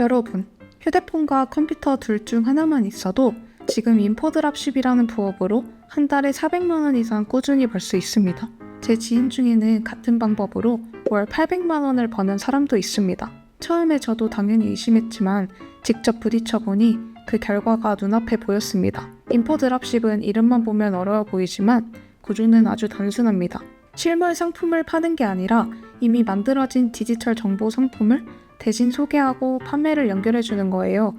여러분, 휴대폰과 컴퓨터 둘 중 하나만 있어도 지금 인포드랍십이라는 부업으로 한 달에 400만 원 이상 꾸준히 벌 수 있습니다. 제 지인 중에는 같은 방법으로 월 800만 원을 버는 사람도 있습니다. 처음에 저도 당연히 의심했지만 직접 부딪혀 보니 그 결과가 눈앞에 보였습니다. 인포드랍십은 이름만 보면 어려워 보이지만 구조는 아주 단순합니다. 실물 상품을 파는 게 아니라 이미 만들어진 디지털 정보 상품을 대신 소개하고 판매를 연결해 주는 거예요.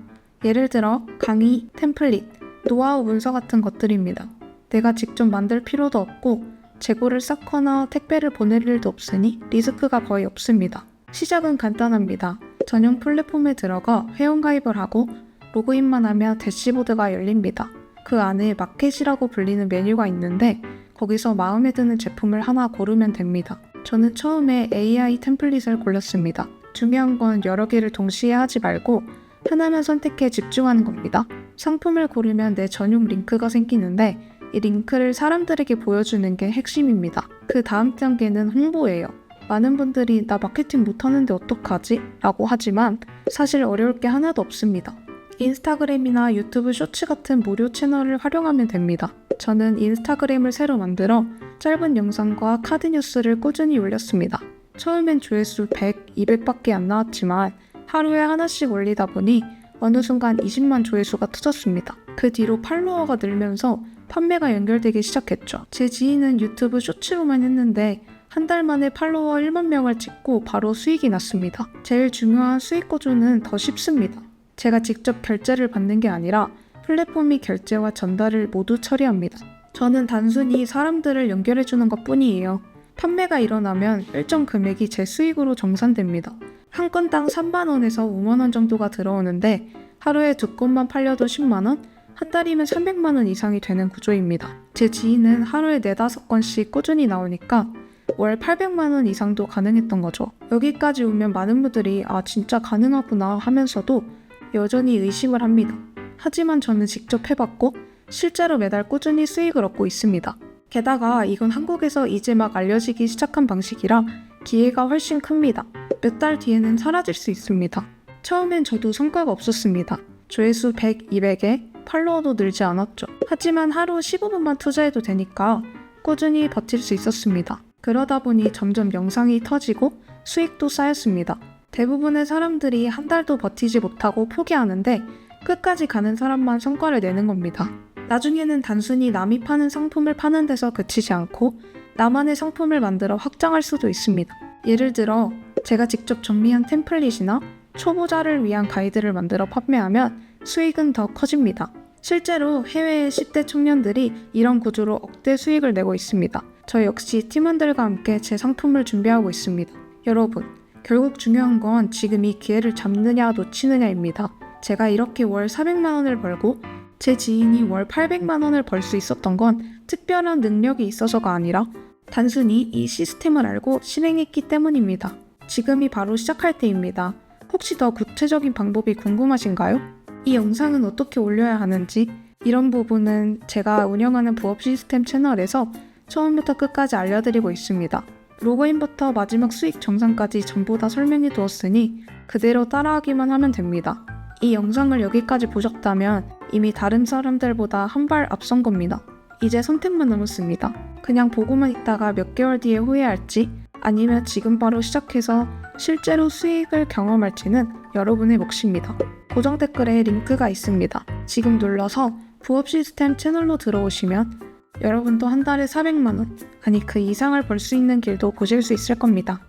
예를 들어 강의, 템플릿, 노하우 문서 같은 것들입니다. 내가 직접 만들 필요도 없고 재고를 쌓거나 택배를 보낼 일도 없으니 리스크가 거의 없습니다. 시작은 간단합니다. 전용 플랫폼에 들어가 회원가입을 하고 로그인만 하면 대시보드가 열립니다. 그 안에 마켓이라고 불리는 메뉴가 있는데 거기서 마음에 드는 제품을 하나 고르면 됩니다. 저는 처음에 AI 템플릿을 골랐습니다. 중요한 건 여러 개를 동시에 하지 말고 하나만 선택해 집중하는 겁니다. 상품을 고르면 내 전용 링크가 생기는데 이 링크를 사람들에게 보여주는 게 핵심입니다. 그 다음 단계는 홍보예요. 많은 분들이 나 마케팅 못하는데 어떡하지? 라고 하지만 사실 어려울 게 하나도 없습니다. 인스타그램이나 유튜브 쇼츠 같은 무료 채널을 활용하면 됩니다. 저는 인스타그램을 새로 만들어 짧은 영상과 카드 뉴스를 꾸준히 올렸습니다. 처음엔 조회수 100, 200밖에 안 나왔지만 하루에 하나씩 올리다 보니 어느 순간 20만 조회수가 터졌습니다. 그 뒤로 팔로워가 늘면서 판매가 연결되기 시작했죠. 제 지인은 유튜브 쇼츠로만 했는데 한 달 만에 팔로워 1만 명을 찍고 바로 수익이 났습니다. 제일 중요한 수익 구조는 더 쉽습니다. 제가 직접 결제를 받는 게 아니라 플랫폼이 결제와 전달을 모두 처리합니다. 저는 단순히 사람들을 연결해 주는 것 뿐이에요. 판매가 일어나면 일정 금액이 제 수익으로 정산됩니다. 한 건당 3만원에서 5만원 정도가 들어오는데 하루에 두 건만 팔려도 10만원, 한 달이면 300만원 이상이 되는 구조입니다. 제 지인은 하루에 4, 5건씩 꾸준히 나오니까 월 800만원 이상도 가능했던 거죠. 여기까지 오면 많은 분들이 아, 진짜 가능하구나 하면서도 여전히 의심을 합니다. 하지만 저는 직접 해봤고 실제로 매달 꾸준히 수익을 얻고 있습니다. 게다가 이건 한국에서 이제 막 알려지기 시작한 방식이라 기회가 훨씬 큽니다. 몇 달 뒤에는 사라질 수 있습니다. 처음엔 저도 성과가 없었습니다. 조회수 100, 200에 팔로워도 늘지 않았죠. 하지만 하루 15분만 투자해도 되니까 꾸준히 버틸 수 있었습니다. 그러다 보니 점점 영상이 터지고 수익도 쌓였습니다. 대부분의 사람들이 한 달도 버티지 못하고 포기하는데 끝까지 가는 사람만 성과를 내는 겁니다. 나중에는 단순히 남이 파는 상품을 파는 데서 그치지 않고 나만의 상품을 만들어 확장할 수도 있습니다. 예를 들어 제가 직접 정리한 템플릿이나 초보자를 위한 가이드를 만들어 판매하면 수익은 더 커집니다. 실제로 해외의 10대 청년들이 이런 구조로 억대 수익을 내고 있습니다. 저 역시 팀원들과 함께 제 상품을 준비하고 있습니다. 여러분, 결국 중요한 건 지금 이 기회를 잡느냐 놓치느냐입니다. 제가 이렇게 월 400만 원을 벌고 제 지인이 월 800만 원을 벌 수 있었던 건 특별한 능력이 있어서가 아니라 단순히 이 시스템을 알고 실행했기 때문입니다. 지금이 바로 시작할 때입니다. 혹시 더 구체적인 방법이 궁금하신가요? 이 영상은 어떻게 올려야 하는지 이런 부분은 제가 운영하는 부업 시스템 채널에서 처음부터 끝까지 알려드리고 있습니다. 로그인부터 마지막 수익 정산까지 전부 다 설명해 두었으니 그대로 따라하기만 하면 됩니다. 이 영상을 여기까지 보셨다면 이미 다른 사람들보다 한 발 앞선 겁니다. 이제 선택만 남았습니다. 그냥 보고만 있다가 몇 개월 뒤에 후회할지 아니면 지금 바로 시작해서 실제로 수익을 경험할지는 여러분의 몫입니다. 고정 댓글에 링크가 있습니다. 지금 눌러서 부업 시스템 채널로 들어오시면 여러분도 한 달에 400만원, 아니 그 이상을 벌 수 있는 길도 보실 수 있을 겁니다.